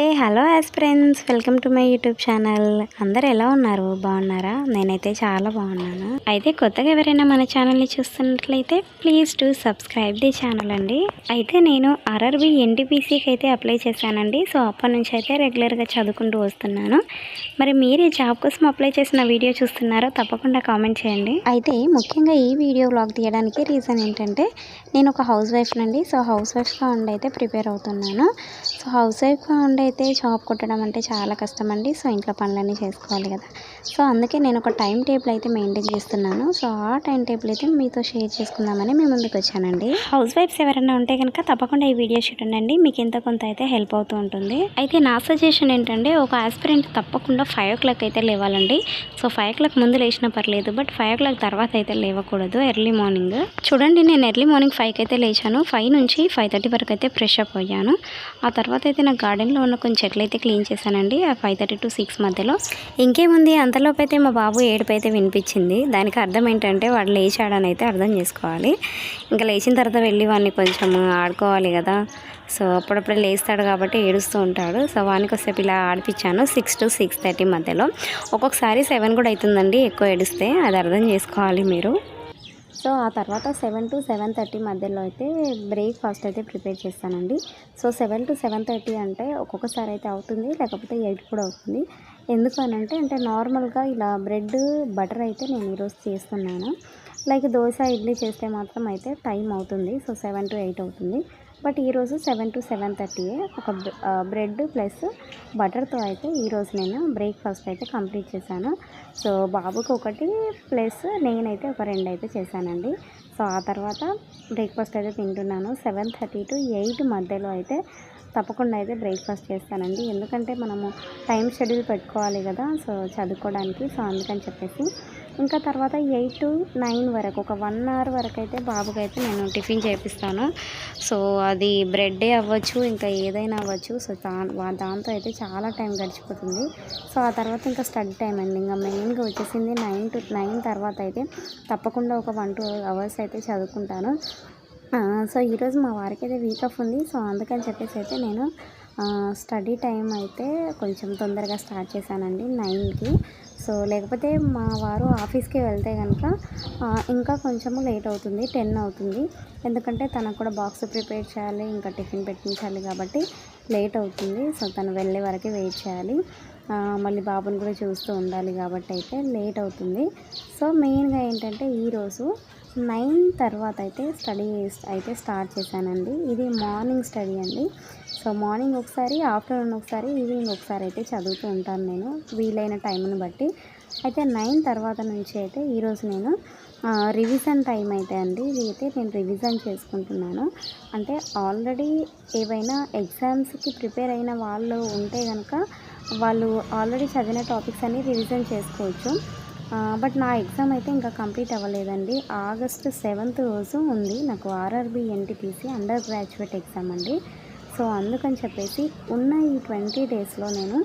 A hello as friends welcome to my YouTube channel. అందరు ఎలా ఉన్నారు? బాగున్నారా? నేనైతే చాలా బాగున్నాను. అయితే కొత్తగా ఎవరైనా మన ఛానల్ని చూస్తున్నట్లయితే please to subscribe the channel అండి. అయితే నేను ఆర్ఆర్బి ఎన్టీపీసీకి అయితే అప్లై చేశానండి. సో అప్పటి నుంచి అయితే రెగ్యులర్గా చదువుకుంటూ వస్తున్నాను. మరి మీరు ఈ జాబ్ కోసం అప్లై చేసిన వీడియో చూస్తున్నారో తప్పకుండా కామెంట్ చేయండి. అయితే ముఖ్యంగా ఈ వీడియో బ్లాగ్ తీయడానికి రీజన్ ఏంటంటే నేను ఒక హౌస్ వైఫ్ నండి. సో హౌస్ వైఫ్గా ఉండి అయితే ప్రిపేర్ అవుతున్నాను. సో హౌస్ వైఫ్గా ఉండే అయితే షాప్ కొట్టడం అంటే చాలా కష్టం అండి సో ఇంట్లో పనులన్నీ చేసుకోవాలి కదా. సో అందుకే నేను ఒక టైం టేబుల్ అయితే మెయింటైన్ చేస్తున్నాను. సో ఆ టైం టేబుల్ అయితే మీతో షేర్ చేసుకుందామని మీ ముందుకు వచ్చానండి. హౌస్ వైఫ్స్ ఎవరైనా ఉంటే కనుక తప్పకుండా ఈ వీడియో చూడండి మీకు ఎంత కొంత అయితే హెల్ప్ అవుతూ ఉంటుంది. అయితే నా సజెషన్ ఏంటంటే ఒక ఆస్పిరెంట్ తప్పకుండా ఫైవ్ ఓ క్లాక్ అయితే లేవాలండి. సో ఫైవ్ ఓ క్లాక్ ముందు లేచినా పర్లేదు బట్ ఫైవ్ ఓ క్లాక్ తర్వాత అయితే లేవకూడదు ఎర్లీ మార్నింగ్. చూడండి నేను ఎర్లీ మార్నింగ్ ఫైవ్కి అయితే లేచాను. ఫైవ్ నుంచి ఫైవ్ థర్టీ వరకు అయితే ఫ్రెష్ అప్ అయ్యాను. ఆ తర్వాత అయితే నా గార్డెన్లో ఉన్న కొన్ని చెట్లు అయితే క్లీన్ చేశానండి. ఆ ఫైవ్ థర్టీ టు సిక్స్ మధ్యలో. ఇంకేముంది? అంత అంతలోపు అయితే మా బాబు ఏడుపు అయితే వినిపించింది. దానికి అర్థం ఏంటంటే వాడు లేచాడని అయితే అర్థం చేసుకోవాలి. ఇంకా లేచిన తర్వాత వెళ్ళి వాడిని కొంచెం ఆడుకోవాలి కదా. సో అప్పుడప్పుడు లేస్తాడు కాబట్టి ఏడుస్తూ ఉంటాడు. సో వానికి వస్తే ఇలా ఆడిపించాను. సిక్స్ టు సిక్స్ థర్టీ మధ్యలో. ఒక్కొక్కసారి సెవెన్ కూడా అవుతుందండి ఎక్కువ ఏడిస్తే. అది అర్థం చేసుకోవాలి మీరు. సో ఆ తర్వాత సెవెన్ టు సెవెన్ థర్టీ మధ్యలో అయితే బ్రేక్ఫాస్ట్ అయితే ప్రిపేర్ చేస్తానండి. So seven to seven thirty అంటే ఒక్కొక్కసారి అయితే అవుతుంది. లేకపోతే ఎయిట్ కూడా అవుతుంది. ఎందుకు అని అంటే అంటే నార్మల్గా ఇలా బ్రెడ్ బటర్ అయితే నేను ఈరోజు చేస్తున్నాను. లైక్ దోశ ఇడ్లీ చేస్తే మాత్రం అయితే టైం అవుతుంది. సో సెవెన్ టు ఎయిట్ అవుతుంది. బట్ ఈరోజు సెవెన్ టు సెవెన్ థర్టీయే ఒక బ్రెడ్ ప్లస్ బటర్తో అయితే ఈరోజు నేను బ్రేక్ఫాస్ట్ అయితే కంప్లీట్ చేశాను. సో బాబుకి ఒకటి ప్లస్ నేనైతే ఒక రెండు అయితే చేశానండి. సో ఆ తర్వాత బ్రేక్ఫాస్ట్ అయితే తింటున్నాను. సెవెన్ థర్టీ టు ఎయిట్ మధ్యలో అయితే తప్పకుండా అయితే బ్రేక్ఫాస్ట్ చేస్తానండి. ఎందుకంటే మనము టైం షెడ్యూల్ పెట్టుకోవాలి కదా సో చదువుకోవడానికి సో అందుకని చెప్పేసి. ఇంకా తర్వాత ఎయిట్ టు నైన్ వరకు ఒక వన్ అవర్ వరకు అయితే బాబుకి అయితే నేను టిఫిన్ చేపిస్తాను. సో అది బ్రెడ్డే అవ్వచ్చు ఇంకా ఏదైనా అవ్వచ్చు సో దా దాంతో అయితే చాలా టైం గడిచిపోతుంది. సో ఆ తర్వాత ఇంకా స్టడీ టైం అండి. ఇంకా మెయిన్గా వచ్చేసింది నైన్ టు నైన్ తర్వాత అయితే తప్పకుండా ఒక వన్ టూ అవర్స్ అయితే చదువుకుంటాను. సో ఈరోజు మా వారికి అయితే వీక్ ఆఫ్ ఉంది. సో అందుకని చెప్పేసి అయితే నేను స్టడీ టైం అయితే కొంచెం తొందరగా స్టార్ట్ చేశానండి నైన్కి సో లేకపోతే మా వారు ఆఫీస్కి వెళ్తే కనుక ఇంకా కొంచెము లేట్ అవుతుంది టెన్ అవుతుంది. ఎందుకంటే తనకు కూడా బాక్స్ ప్రిపేర్ చేయాలి ఇంకా టిఫిన్ పెట్టించాలి కాబట్టి లేట్ అవుతుంది. సో తను వెళ్ళే వరకు వెయిట్ చేయాలి. మళ్ళీ బాబుని కూడా చూస్తూ ఉండాలి కాబట్టి అయితే లేట్ అవుతుంది. సో మెయిన్గా ఏంటంటే ఈరోజు నైన్ తర్వాత అయితే స్టడీ అయితే స్టార్ట్ చేశానండి. ఇది మార్నింగ్ స్టడీ అండి. సో మార్నింగ్ ఒకసారి ఆఫ్టర్నూన్ ఒకసారి ఈవినింగ్ ఒకసారి అయితే చదువుతూ ఉంటాను నేను వీలైన టైంని బట్టి. అయితే నైన్ తర్వాత నుంచి అయితే ఈరోజు నేను రివిజన్ టైం అయితే అండి. ఇది అయితే నేను రివిజన్ చేసుకుంటున్నాను. అంటే ఆల్రెడీ ఏవైనా ఎగ్జామ్స్కి ప్రిపేర్ అయిన వాళ్ళు ఉంటే కనుక వాళ్ళు ఆల్రెడీ చదివిన టాపిక్స్ అన్ని రివిజన్ చేసుకోవచ్చు. బట్ నా ఎగ్జామ్ అయితే ఇంకా కంప్లీట్ అవ్వలేదండి. ఆగస్ట్ సెవెంత్ రోజు ఉంది. నాకు RRB NTPC undergraduate exam అండి. సో అందుకని చెప్పేసి ఉన్న ఈ ట్వంటీ డేస్లో నేను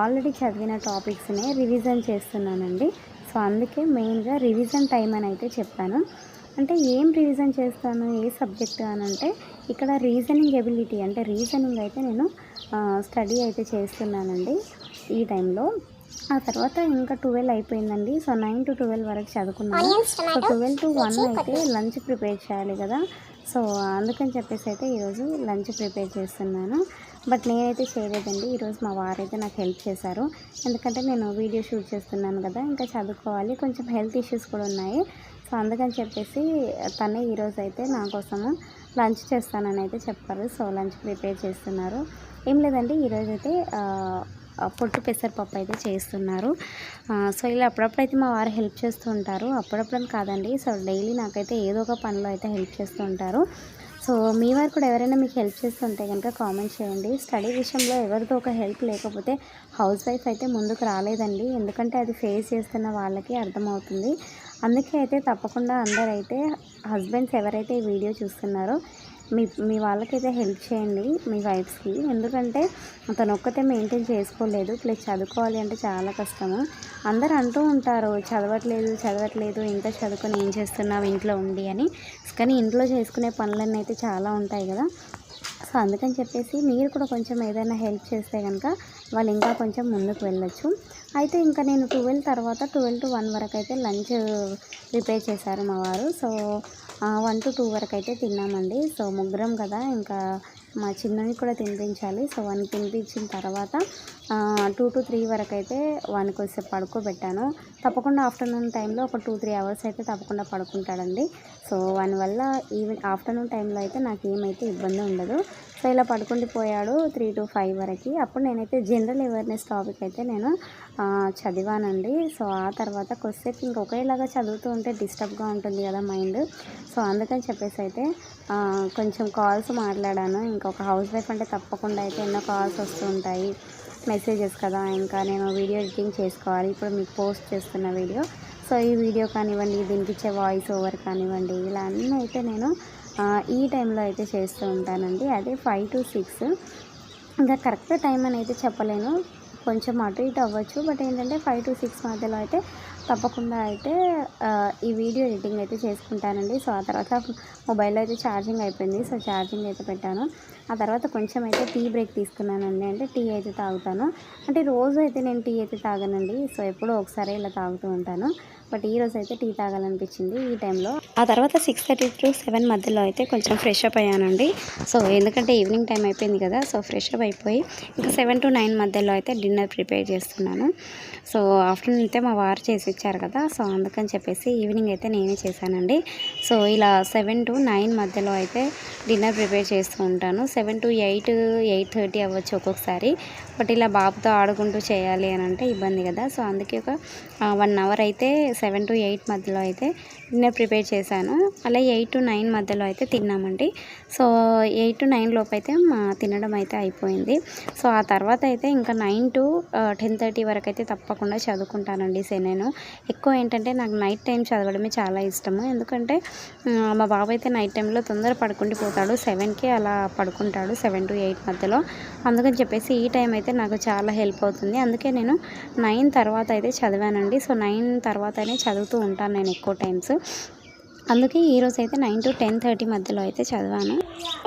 ఆల్రెడీ చదివిన టాపిక్స్నే రివిజన్ చేస్తున్నానండి. సో అందుకే మెయిన్గా రివిజన్ టైం అని అయితే చెప్పాను. అంటే ఏం రివిజన్ చేస్తాను? ఏ సబ్జెక్ట్ అని అంటే ఇక్కడ రీజనింగ్ ఎబిలిటీ అంటే రీజనింగ్ అయితే నేను స్టడీ అయితే చేస్తున్నానండి ఈ టైంలో. ఆ తర్వాత ఇంకా ట్వెల్వ్ అయిపోయిందండి. సో నైన్ టు ట్వెల్వ్ వరకు చదువుకున్నాను. సో ట్వెల్వ్ టు వన్ అయితే లంచ్ ప్రిపేర్ చేయాలి కదా. సో అందుకని చెప్పేసి అయితే ఈరోజు లంచ్ ప్రిపేర్ చేస్తున్నాను. బట్ నేనైతే చేయలేదండి. ఈరోజు మా వారైతే నాకు హెల్ప్ చేశారు. ఎందుకంటే నేను వీడియో షూట్ చేస్తున్నాను కదా. ఇంకా చదువుకోవాలి. కొంచెం హెల్త్ ఇష్యూస్ కూడా ఉన్నాయి. సో అందుకని చెప్పేసి తనే ఈరోజు అయితే నా కోసము లంచ్ చేస్తానని అయితే చెప్పారు. సో లంచ్ ప్రిపేర్ చేస్తున్నారు. ఏం లేదండి. ఈరోజు అయితే పొట్టు పెసరపప్పు అయితే చేస్తున్నారు. సో ఇలా అప్పుడప్పుడు అయితే మా వారు హెల్ప్ చేస్తూ ఉంటారు. అప్పుడప్పుడు కాదండి. సో డైలీ నాకైతే ఏదో ఒక పనిలో అయితే హెల్ప్ చేస్తూ ఉంటారు. సో మీ వారు కూడా ఎవరైనా మీకు హెల్ప్ చేస్తుంటే కనుక కామెంట్ చేయండి. స్టడీ విషయంలో ఎవరితో ఒక హెల్ప్ లేకపోతే హౌస్ వైఫ్ అయితే ముందుకు రాలేదండి. ఎందుకంటే అది ఫేస్ చేస్తున్న వాళ్ళకి అర్థమవుతుంది. అందుకే అయితే తప్పకుండా అందరైతే హస్బెండ్స్ ఎవరైతే ఈ వీడియో చూస్తున్నారో మీ మీ వాళ్ళకైతే హెల్ప్ చేయండి మీ వైఫ్స్కి. ఎందుకంటే తను ఒక్కతే మెయింటైన్ చేసుకోలేదు. ప్లస్ చదువుకోవాలి అంటే చాలా కష్టము. అందరు అంటూ ఉంటారు చదవట్లేదు చదవట్లేదు ఇంత చదువుకొని ఏం చేస్తున్నావు ఇంట్లో ఉండి అని. కానీ ఇంట్లో చేసుకునే పనులన్నీ అయితే చాలా ఉంటాయి కదా. సో అందుకని చెప్పేసి మీరు కూడా కొంచెం ఏదైనా హెల్ప్ చేస్తే కనుక వాళ్ళు ఇంకా కొంచెం ముందుకు వెళ్ళొచ్చు. అయితే ఇంకా నేను ట్వెల్వ్ తర్వాత ట్వెల్వ్ టు వన్ వరకు అయితే లంచ్ ప్రిపేర్ చేశారు మా వారు. సో వన్ టు టూ వరకు అయితే తిన్నామండి. సో ముగ్గురం కదా ఇంకా మా చిన్నవి కూడా తినిపించాలి. సో వన్ తినిపించిన తర్వాత టూ టు త్రీ వరకు అయితే వానికి కొద్దిసేపు పడుకోబెట్టాను. తప్పకుండా ఆఫ్టర్నూన్ టైంలో ఒక టూ త్రీ అవర్స్ అయితే తప్పకుండా పడుకుంటాడండి. సో వాని వల్ల ఈవెన్ ఆఫ్టర్నూన్ టైంలో అయితే నాకు ఏమైతే ఇబ్బంది ఉండదు. సో ఇలా పడుకుండిపోయాడు త్రీ టు ఫైవ్ వరకు. అప్పుడు నేనైతే జనరల్ అవేర్నెస్ టాపిక్ అయితే నేను చదివానండి. సో ఆ తర్వాత కొద్దిసేపు ఇంక ఒకేలాగా చదువుతూ ఉంటే డిస్టర్బ్గా ఉంటుంది కదా మైండ్. సో అందుకని చెప్పేసి అయితే కొంచెం కాల్స్ మాట్లాడాను. ఇంకొక హౌస్ వైఫ్ అంటే తప్పకుండా అయితే ఎన్నో కాల్స్ వస్తూ ఉంటాయి. మెసేజెస్ కదా ఇంకా నేను వీడియో ఎడిటింగ్ చేసుకోవాలి. ఇప్పుడు మీకు పోస్ట్ చేస్తున్న వీడియో. సో ఈ వీడియో కానివ్వండి దీనికి ఇచ్చే వాయిస్ ఓవర్ కానివ్వండి ఇలా అన్నీ అయితే నేను ఈ టైంలో అయితే చేస్తూ ఉంటానండి. అదే ఫైవ్ టు సిక్స్. ఇంకా కరెక్ట్ టైం అని అయితే చెప్పలేను. కొంచెం అటు ఇటు అవ్వచ్చు. బట్ ఏంటంటే ఫైవ్ టు సిక్స్ మధ్యలో అయితే తప్పకుండా అయితే ఈ వీడియో ఎడిటింగ్ అయితే చేసుకుంటానండి. సో ఆ తర్వాత మొబైల్లో అయితే ఛార్జింగ్ అయిపోయింది. సో ఛార్జింగ్ అయితే పెట్టాను. ఆ తర్వాత కొంచెం అయితే టీ బ్రేక్ తీసుకున్నానండి. అంటే టీ అయితే తాగుతాను. అంటే రోజు అయితే నేను టీ అయితే తాగనండి. సో ఎప్పుడో ఒకసారి ఇలా తాగుతూ ఉంటాను. బట్ ఈ రోజు అయితే టీ తాగాలనిపించింది ఈ టైంలో. ఆ తర్వాత సిక్స్ థర్టీ టు సెవెన్ మధ్యలో అయితే కొంచెం ఫ్రెష్ అప్ అయ్యానండి. సో ఎందుకంటే ఈవినింగ్ టైం అయిపోయింది కదా. సో ఫ్రెష్ అప్ అయిపోయి ఇంకా సెవెన్ టు నైన్ మధ్యలో అయితే డిన్నర్ ప్రిపేర్ చేస్తున్నాను. సో ఆఫ్టర్నూన్ అయితే మా వారు చేసి ఇచ్చారు కదా సో అందుకని చెప్పేసి ఈవినింగ్ అయితే నేనే చేశానండి. సో ఇలా సెవెన్ టు నైన్ మధ్యలో అయితే డిన్నర్ ప్రిపేర్ చేస్తూ ఉంటాను. Seven to eight eight thirty అవ్వచ్చు ఒక్కొక్కసారి. బట్ ఇలా బాబుతో ఆడుకుంటూ చేయాలి అని అంటే ఇబ్బంది కదా సో అందుకే ఒక వన్ అవర్ అయితే సెవెన్ టు ఎయిట్ మధ్యలో అయితే డిన్నర్ ప్రిపేర్ చేశాను. అలా ఎయిట్ టు నైన్ మధ్యలో అయితే తిన్నామండి. సో ఎయిట్ టు నైన్ లోపు అయితే మా తినడం అయితే అయిపోయింది. సో ఆ తర్వాత అయితే ఇంకా నైన్ టు టెన్ థర్టీ వరకు అయితే తప్పకుండా చదువుకుంటానండి సో నేను ఎక్కువ ఏంటంటే నాకు నైట్ టైం చదవడమే చాలా ఇష్టము. ఎందుకంటే మా బాబు అయితే నైట్ టైంలో తొందర పడుకుండిపోతాడు సెవెన్కి అలా పడుకుంటాడు సెవెన్ టు ఎయిట్ మధ్యలో. అందుకని చెప్పేసి ఈ టైం అయితే నాకు చాలా హెల్ప్ అవుతుంది. అందుకే నేను నైన్ తర్వాత అయితే చదివానండి. సో నైన్ తర్వాతనే చదువుతూ ఉంటాను నేను ఎక్కువ టైమ్స్. అందుకే ఈరోజు అయితే నైన్ టు టెన్ థర్టీ మధ్యలో అయితే చదివాను.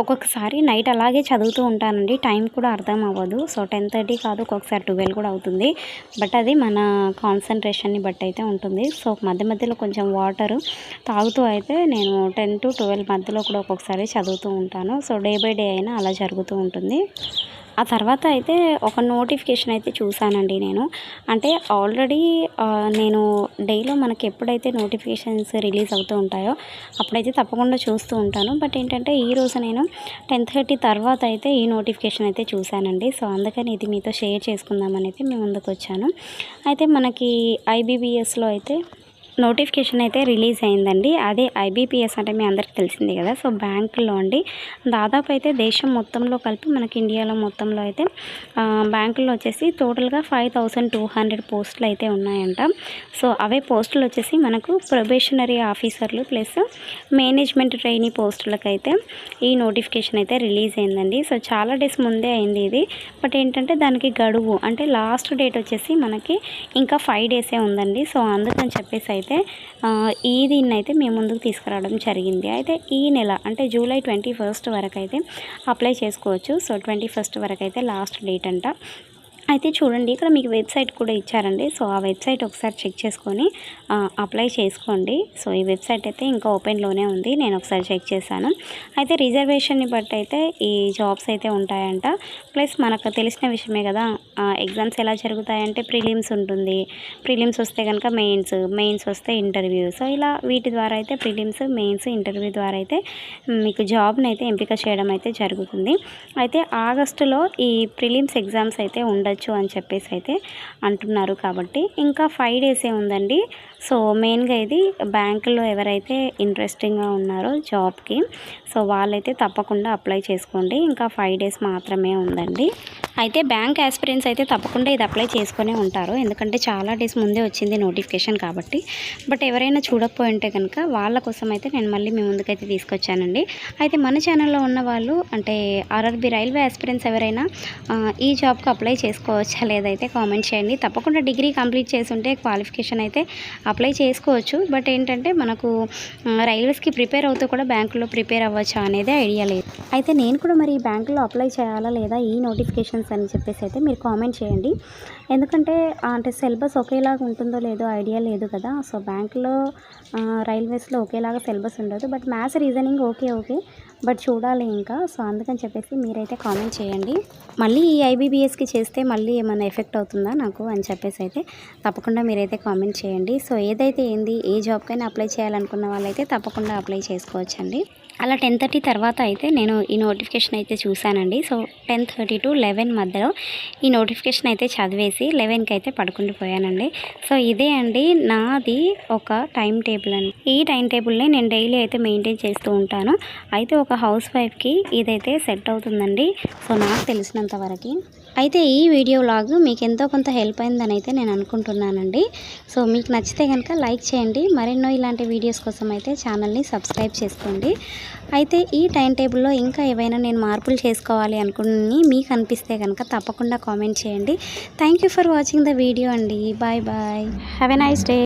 ఒక్కొక్కసారి నైట్ అలాగే చదువుతూ ఉంటానండి. టైం కూడా అర్థం అవ్వదు. సో టెన్ థర్టీ కాదు ఒక్కొక్కసారి ట్వెల్వ్ కూడా అవుతుంది. బట్ అది మన కాన్సన్ట్రేషన్ని బట్టి అయితే ఉంటుంది. సో మధ్య మధ్యలో కొంచెం వాటర్ తాగుతూ అయితే నేను టెన్ టు ట్వెల్వ్ మధ్యలో కూడా ఒక్కొక్కసారి చదువుతూ ఉంటాను. సో డే బై డే అయినా అలా జరుగుతూ ఉంటుంది. ఆ తర్వాత అయితే ఒక నోటిఫికేషన్ అయితే చూశానండి నేను. అంటే ఆల్రెడీ నేను డైలో మనకి ఎప్పుడైతే నోటిఫికేషన్స్ రిలీజ్ అవుతూ ఉంటాయో అప్పుడైతే తప్పకుండా చూస్తూ ఉంటాను. బట్ ఏంటంటే ఈ రోజు నేను టెన్ థర్టీ తర్వాత అయితే ఈ నోటిఫికేషన్ అయితే చూశానండి. సో అందుకని ఇది మీతో షేర్ చేసుకుందామని అయితే మేము ముందుకు వచ్చాను. అయితే మనకి ఐబీబీఎస్లో అయితే నోటిఫికేషన్ అయితే రిలీజ్ అయిందండి. అదే ఐబీపీఎస్ అంటే మీ అందరికీ తెలిసిందే కదా. సో బ్యాంకులో అండి. దాదాపు అయితే దేశం మొత్తంలో కలిపి మనకి ఇండియాలో మొత్తంలో అయితే బ్యాంకుల్లో వచ్చేసి టోటల్గా ఫైవ్ థౌసండ్ టూ హండ్రెడ్ పోస్టులు అయితే ఉన్నాయంట. సో అవే పోస్టులు వచ్చేసి మనకు ప్రొబేషనరీ ఆఫీసర్లు ప్లస్ మేనేజ్మెంట్ ట్రైనీ పోస్టులకైతే ఈ నోటిఫికేషన్ అయితే రిలీజ్ అయిందండి. సో చాలా డేస్ ముందే అయింది ఇది. బట్ ఏంటంటే దానికి గడువు అంటే లాస్ట్ డేట్ వచ్చేసి మనకి ఇంకా ఫైవ్ డేసే ఉందండి. సో అందుకని చెప్పేసి అయితే ఈ దీన్ని అయితే మేము ముందుకు తీసుకురావడం జరిగింది. అయితే ఈ నెల అంటే జూలై ట్వంటీ ఫస్ట్ వరకు అయితే అప్లై చేసుకోవచ్చు. సో ట్వంటీ ఫస్ట్ వరకు అయితే లాస్ట్ డేట్ అంట. అయితే చూడండి ఇక్కడ మీకు వెబ్సైట్ కూడా ఇచ్చారండి. సో ఆ వెబ్సైట్ ఒకసారి చెక్ చేసుకొని అప్లై చేసుకోండి. సో ఈ వెబ్సైట్ అయితే ఇంకా ఓపెన్లోనే ఉంది. నేను ఒకసారి చెక్ చేశాను. అయితే రిజర్వేషన్ని బట్టి అయితే ఈ జాబ్స్ అయితే ఉంటాయంట. ప్లస్ మనకు తెలిసిన విషయమే కదా ఎగ్జామ్స్ ఎలా జరుగుతాయంటే ప్రిలిమ్స్ ఉంటుంది. ప్రిలిమ్స్ వస్తే కనుక మెయిన్స్ మెయిన్స్ వస్తే ఇంటర్వ్యూ సో ఇలా వీటి ద్వారా అయితే ప్రిలిమ్స్ మెయిన్స్ ఇంటర్వ్యూ ద్వారా అయితే మీకు జాబ్ని అయితే ఎంపిక చేయడం అయితే జరుగుతుంది. అయితే ఆగస్టులో ఈ ప్రిలిమ్స్ ఎగ్జామ్స్ అయితే ఉండొచ్చు. అని చెప్పేసి అయితే అంటున్నారు కాబట్టి ఇంకా ఫైవ్ డేసే ఉందండి. సో మెయిన్గా ఇది బ్యాంకులో ఎవరైతే ఇంట్రెస్టింగ్గా ఉన్నారో జాబ్కి సో వాళ్ళైతే తప్పకుండా అప్లై చేసుకోండి. ఇంకా ఫైవ్ డేస్ మాత్రమే ఉందండి. అయితే బ్యాంక్ ఆస్పిరెంట్స్ అయితే తప్పకుండా ఇది అప్లై చేసుకునే ఉంటారు. ఎందుకంటే చాలా డేస్ ముందే వచ్చింది నోటిఫికేషన్ కాబట్టి. బట్ ఎవరైనా చూడకపోయి ఉంటే కనుక వాళ్ళ కోసం అయితే నేను మళ్ళీ మీ ముందుకైతే తీసుకొచ్చానండి. అయితే మన ఛానల్లో ఉన్న వాళ్ళు అంటే ఆర్ఆర్బి రైల్వే ఆస్పిరెంట్స్ ఎవరైనా ఈ జాబ్కి అప్లై చేసుకోవచ్చా లేదైతే కామెంట్ చేయండి. తప్పకుండా డిగ్రీ కంప్లీట్ చేసి ఉంటే క్వాలిఫికేషన్ అయితే అప్లై చేసుకోవచ్చు. బట్ ఏంటంటే మనకు రైల్వేస్కి ప్రిపేర్ అవుతూ కూడా బ్యాంకులో ప్రిపేర్ అవ్వచ్చా అనేది ఐడియా లేదు. అయితే నేను కూడా మరి ఈ బ్యాంకులో అప్లై చేయాలా లేదా ఈ నోటిఫికేషన్స్ అని చెప్పేసి అయితే మీరు కామెంట్ చేయండి. ఎందుకంటే అంటే సిలబస్ ఒకేలాగా ఉంటుందో లేదో ఐడియా లేదు కదా. సో బ్యాంకులో రైల్వేస్లో ఒకేలాగా సిలబస్ ఉండదు. But maths reasoning okay okay. But చూడాలి ఇంకా. సో అందుకని చెప్పేసి మీరైతే కామెంట్ చేయండి. మళ్ళీ ఈ ఐబీబీఎస్కి చేస్తే మళ్ళీ ఏమైనా ఎఫెక్ట్ అవుతుందా నాకు అని చెప్పేసి అయితే తప్పకుండా మీరైతే కామెంట్ చేయండి. సో ఏదైతే ఏంది ఏ జాబ్కైనా అప్లై చేయాలనుకున్న వాళ్ళైతే తప్పకుండా అప్లై చేసుకోవచ్చండి. అలా టెన్ థర్టీ తర్వాత అయితే నేను ఈ నోటిఫికేషన్ అయితే చూశానండి. So ten thirty to eleven మధ్యలో ఈ నోటిఫికేషన్ అయితే చదివేసి లెవెన్కి అయితే పడుకుంటూ పోయానండి. సో ఇదే అండి నాది ఒక టైం టేబుల్ అండి. ఈ టైం టేబుల్ని నేను డైలీ అయితే మెయింటైన్ చేస్తూ ఉంటాను. అయితే ఒక హౌస్ వైఫ్కి ఇదైతే సెట్ అవుతుందండి. సో నాకు తెలిసినంత వరకు అయితే ఈ వీడియో లాగ్ మీకు ఎంతో కొంత హెల్ప్ అయిందని అయితే నేను అనుకుంటున్నానండి. సో మీకు నచ్చితే కనుక లైక్ చేయండి. మరెన్నో ఇలాంటి వీడియోస్ కోసం అయితే ఛానల్ని సబ్స్క్రైబ్ చేసుకోండి. అయితే ఈ టైం టేబుల్లో ఇంకా ఏవైనా నేను మార్పులు చేసుకోవాలి అనుకుని మీకు అనిపిస్తే కనుక తప్పకుండా కామెంట్ చేయండి. Thank you for watching the video అండి. Bye bye have a nice day